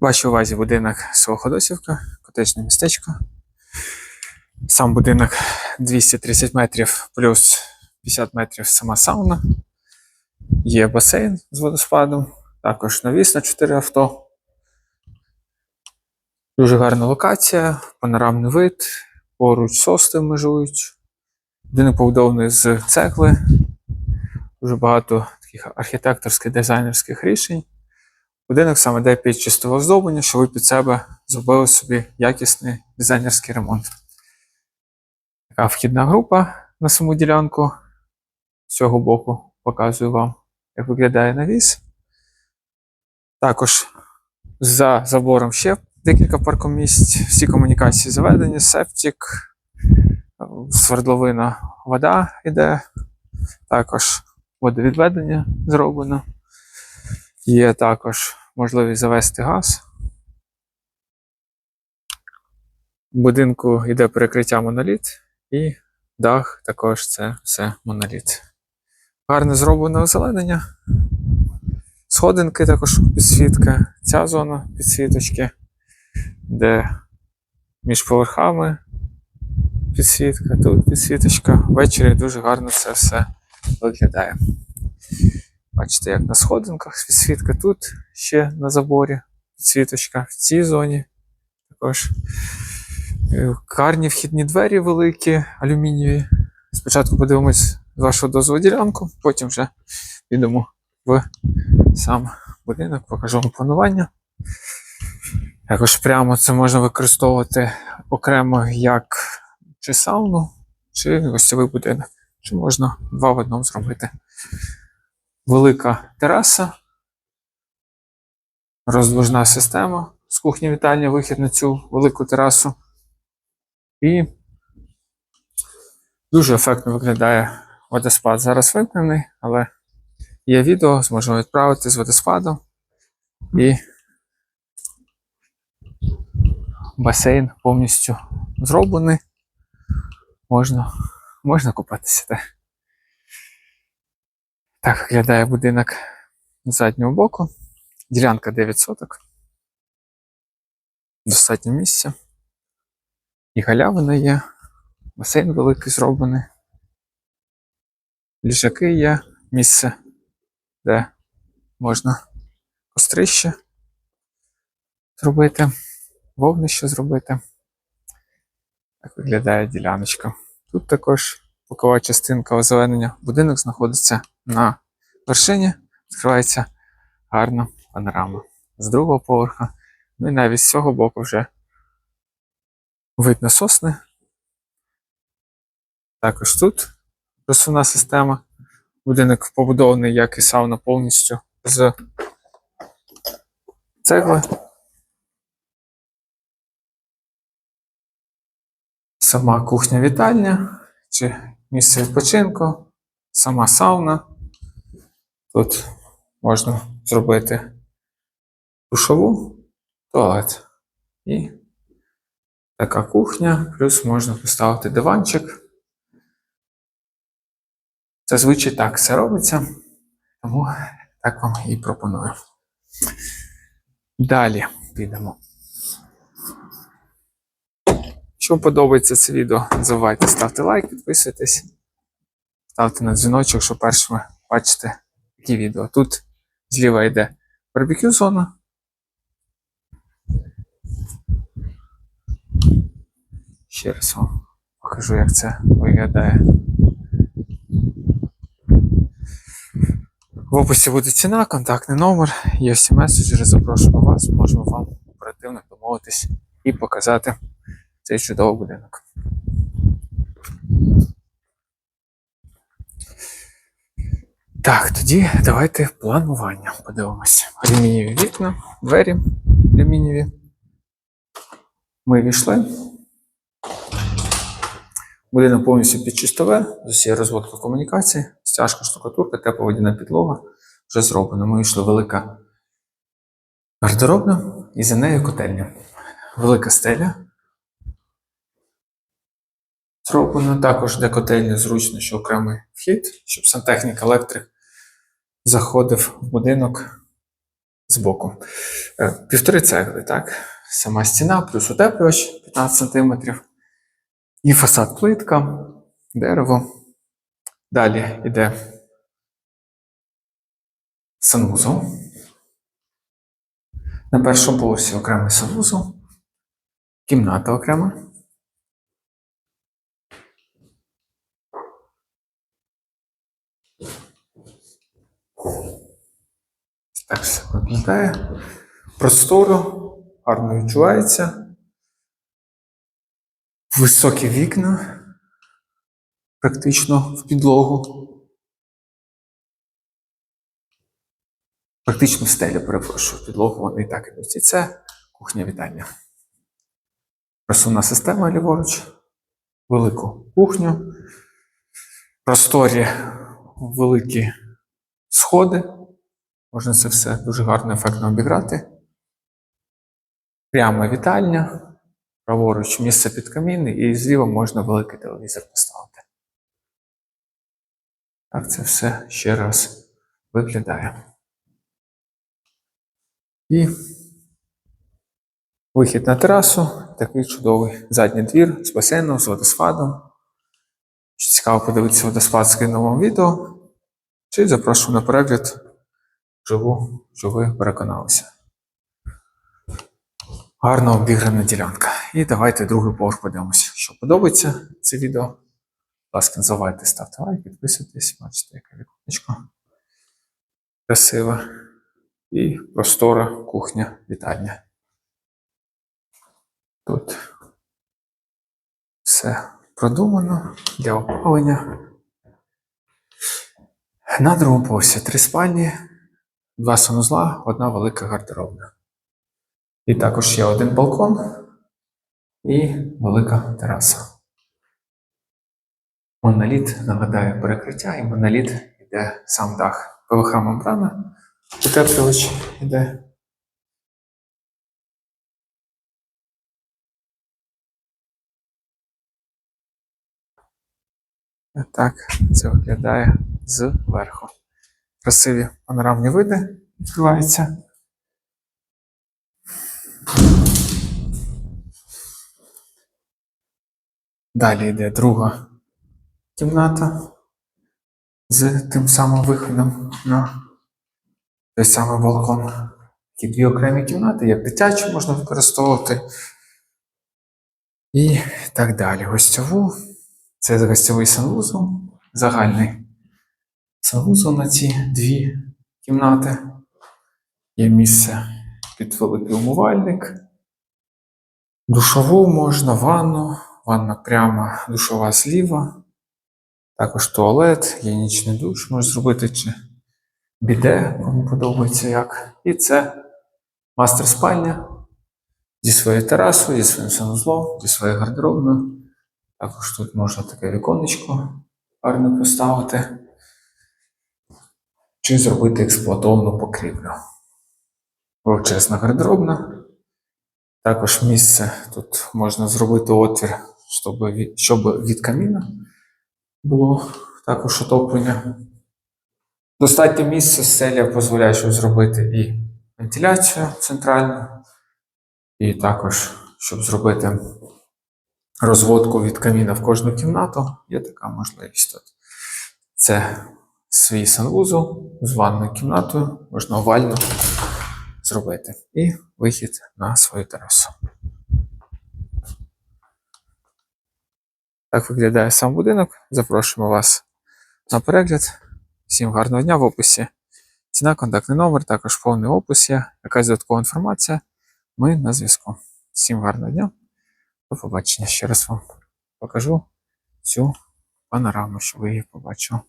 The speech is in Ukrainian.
Вашій увазі будинок село Ходосівка, котечне містечко. Сам будинок 230 метрів плюс 50 метрів сама сауна. Є басейн з водоспадом, також навіс на 4 авто. Дуже гарна локація, панорамний вид, поруч сости межують. Будинок побудований з цегли. Дуже багато таких архітекторських дизайнерських рішень. Будинок саме йде під чистове оздоблення, що ви під себе зробили собі якісний дизайнерський ремонт. Така вхідна група на саму ділянку. З цього боку показую вам, як виглядає навіс. Також за забором ще декілька паркомісць, всі комунікації заведені, септик, свердловина, вода йде. Також водовідведення зроблено. Є також можливість завести газ. В будинку йде перекриття моноліт, і дах також це все моноліт. Гарно зроблене озеленення. Сходинки також підсвітка. Ця зона підсвіточки, де між поверхами підсвітка, тут підсвіточка. Ввечері дуже гарно це все виглядає. Бачите, як на сходинках підсвітка тут ще на заборі, підсвіточка в цій зоні. Також Е, карні вхідні двері великі, алюмінієві. Спочатку подивимось з вашого дозволу ділянку, потім вже підемо в сам будинок, покажу вам планування. Також прямо це можна використовувати окремо як чи сауну, чи гостьовий будинок. Чи можна два в одному зробити. Велика тераса, роздвижна система з кухні вітальня, вихід на цю велику терасу. І дуже ефектно виглядає водоспад. Зараз вимкнений, але є відео, зможемо відправити з водоспаду. І басейн повністю зроблений. Можна, можна купатися. Так. Так виглядає будинок з заднього боку. Ділянка 9 соток. Достатньо місця. І галявина є, басейн великий зроблений. Ліжаки є, місце, де можна кострище зробити, вогнище зробити. Так виглядає діляночка. Тут також бокова частинка озеленення. Будинок знаходиться на вершині, відкривається гарна панорама. З другого поверха, ну і навіть з цього боку вже вид на сосни. Також тут розсувна система. Будинок побудований, як і сауна, повністю з цегли. Сама кухня-вітальня чи місце відпочинку, сама сауна. Тут можна зробити душову, туалет і така кухня, плюс можна поставити диванчик. Зазвичай так все робиться, тому так вам і пропоную. Далі підемо. Якщо подобається це відео, не забувайте ставте лайк, підписуйтесь, ставте на дзвіночок, щоб першими бачите такі відео. Тут зліва йде барбекю зона. Ще раз вам покажу, як це виглядає. В описі буде ціна, контактний номер, є всі меседжери, запрошую вас, можемо вам оперативно домовитись і показати цей чудовий будинок. Так, тоді давайте планування подивимось. Алюмінієві вікна, двері алюмінієві. Ми війшли. Будинок повністю під чистове, з усією розводкою комунікації, стяжка, штукатурка, тепла водяна підлога. Вже зроблено. Ми йшли велика гардеробна і за нею котельня. Велика стеля. Зроблено також де котельня зручно, що окремий вхід, щоб сантехнік, електрик заходив в будинок збоку. Е, Півтори цегли, так? Сама стіна, плюс утеплювач 15 см. І фасад плитка, дерево. Далі йде санвузол. На першому поверсі окремий санвузол, кімната окрема. Так все виглядає. Просторо, гарно відчувається. Високі вікна, практично в підлогу. Практично в стелі, перепрошую, підлогу вони і так ідуть. І це кухня вітальня. Просувна система ліворуч, велику кухню, просторі великі сходи. Можна це все дуже гарно ефектно обіграти. Прямо вітальня, праворуч місце під камін, і зліва можна великий телевізор поставити. Так це все ще раз виглядає. І вихід на терасу, такий чудовий задній двір з басейном, з водоспадом. Цікаво подивитися водоспад з новому відео, чи запрошую на перегляд живу, ви переконалися. Гарно обіграна ділянка. І давайте другий поверх подивимося. Що подобається це відео. Будь ласка, не забувайте ставте лайк, підписуйтесь, бачите, яке віконечко. Красиве. І простора кухня вітальня. Тут все продумано для опалення. На другому поверсі три спальні, два санузла, одна велика гардеробна. І також є один балкон і велика тераса. Моноліт нагадаю перекриття, і моноліт йде сам дах. ПВХ мембрана, утеплювач йде. Так це виглядає зверху. Красиві панорамні види відкриваються. Далі йде друга кімната з тим самим виходом на той самий балкон. Такі дві окремі кімнати, як дитячі можна використовувати. І так далі. Гостьову. Це гостьовий санвузол, загальний санвузол на ці дві кімнати. Є місце під великий умивальник. Душову можна, ванну, ванна прямо, душова зліва. Також туалет, є нічний душ, можна зробити чи біде, кому подобається як. І це мастер спальня зі своєю терасою, зі своїм санузлом, зі своєю гардеробною. Також тут можна таке віконечко гарно поставити. Чи зробити експлуатовану покрівлю. Величезна гардеробна. Також місце тут можна зробити отвір, щоб від, щоб від каміна було також отоплення. Достатньо місця стеля дозволяє, щоб зробити і вентиляцію центральну, і також, щоб зробити розводку від каміна в кожну кімнату, є така можливість тут. Це свій санвузол з ванною кімнатою, можна овально зробити. І вихід на свою терасу. Так виглядає сам будинок. Запрошуємо вас на перегляд. Всім гарного дня в описі. Ціна, контактний номер, також повний опис є, якась додаткова інформація. Ми на зв'язку. Всім гарного дня. До побачення. Ще раз вам покажу цю панораму, щоб ви її побачили.